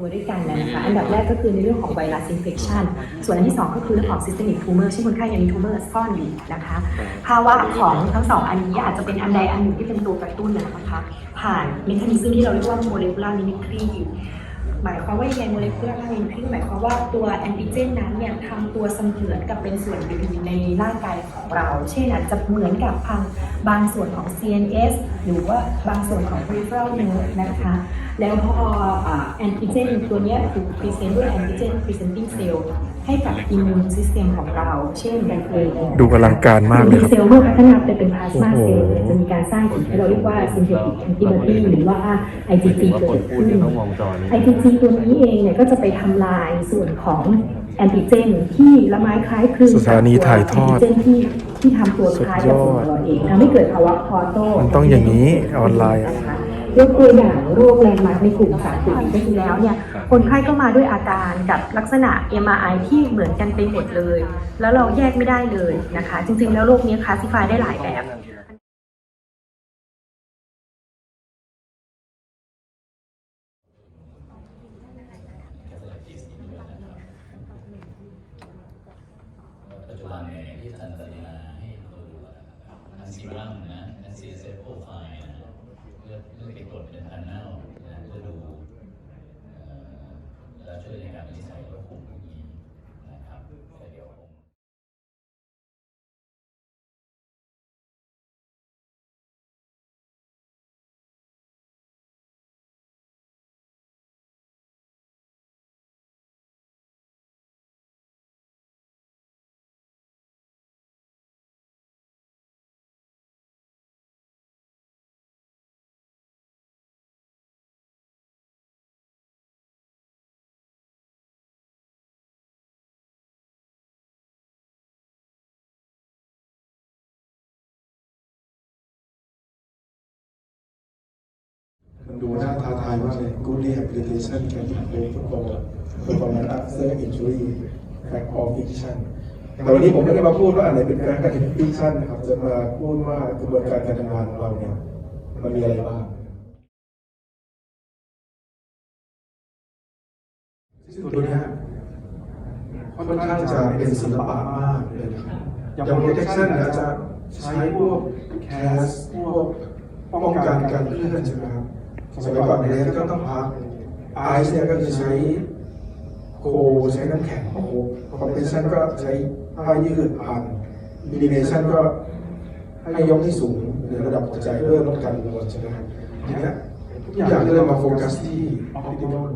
ตัวด้วยกันนะคะอันดับแรกก็คือในเรื่องของไวรัสอินเฟคชันส่วนอันที่ 2 ก็คือเรื่องของซิสเตมิกทูเมอร์เช่นคนไข้ยังมี tumor ซ่อนอยู่นะคะภาวะของทั้งสองอันนี้อาจจะเป็นอันใดอันหนึ่งที่เป็นตัวกระตุ้นนะคะ ผ่านเมคานิซึมที่เราเรียกว่าโมเลกุลาร์มิมิครี หมายความว่ายังไง molecular mimicry หมายความว่าตัวแอนติเจนนั้นเนี่ยทำตัวเสมือนกับเป็นส่วนหนึ่งในร่างกายของเรา เช่นอาจจะเหมือนกับทางบางส่วนของ CNS หรือว่าบางส่วนของ peripheral nerve นะคะ แล้วพอแอนติเจนตัวเนี้ยถูกพรีเซนต์ด้วยแอนติเจน presenting cell ให้กับ immune system ของเรา เช่นแบคทีเรียดูอลังการมากเลยครับเซลล์เมื่อพัฒนาไปเป็นพลาสมาโอ้เซโหลล์เนี่ยจะมีการสร้างสิ่งที่เราเรียกว่า synthetic antibody หรือว่า IgG ว่าเกิคนดพูดขึ้นเนี่ยต้องมองจอนี้ IgG ตัวนี้เองเนี่ยก็จะไปทำลายส่วนของแอนติเจนที่ละไม้คล้ายคลึงสถานีถ่ายทอดแอนติเจนที่ที่ทำตัวคล้ายกับตัวเราเองทำให้เกิดภาวะคอโตมันต้องอย่างนี้ออนไลน์อะนะคะยกตัวอย่างโรคแลนด์มาร์กในกลุ่มสารกลุ่มก็คือแล้วเนี่ยคนไข้ก็มาด้วยอาการกับลักษณะ MRI ที่เหมือนกันไปหมดเลย แล้วเราแยกไม่ได้เลยนะคะ จริงๆแล้วโรคนี้คลาสสิฟายได้หลายแบบ ล์เนี่ยอย่างที่ท่านสัญญาให้เราดูนะครับอันซีรั่มนะอันซีเซฟโปรไฟล์นะเพื่อเพื่อไปกดเป็นพันเน่านะเพื่อดูแล้วช่วยในการวินิจฉัยโรคภูมิคุ้มกันนะครับแต่เดี๋ยวผม มันดูน่าท้าทายมากเลย Good rehabilitation can improve football performance after injury fact or fiction แต่วันนี้ผมไม่ได้มาพูดว่าอันไหนเป็นแฟกต์กับฟิกชันนะครับ จะมาพูดว่ากระบวนการการทำงานของเราเนี่ยมันมีอะไรบ้างซึ่งตัวนี้ค่อนข้างจะเป็นศิลปะมากเลยนะครับอย่างโปรเจคชั่นอาจจะใช้พวกแคสพวกป้องกันการเคลื่อนใช่ไหมครับ สมัยก่อนเนี่ยก็ต้องพักไอซ์เนี่ยก็จะใช้โคใช้น้ำแข็งโอ้โหคอมเพรสชันก็ใช้ผ้ายืดพันมิลิเนชันก็ให้ยกที่สูงเหนือระดับหัวใจเพื่อลดการปวดใช่ไหมทีเนี้ยทุกอย่างก็เลยมาโฟกัสที่ออปติมอล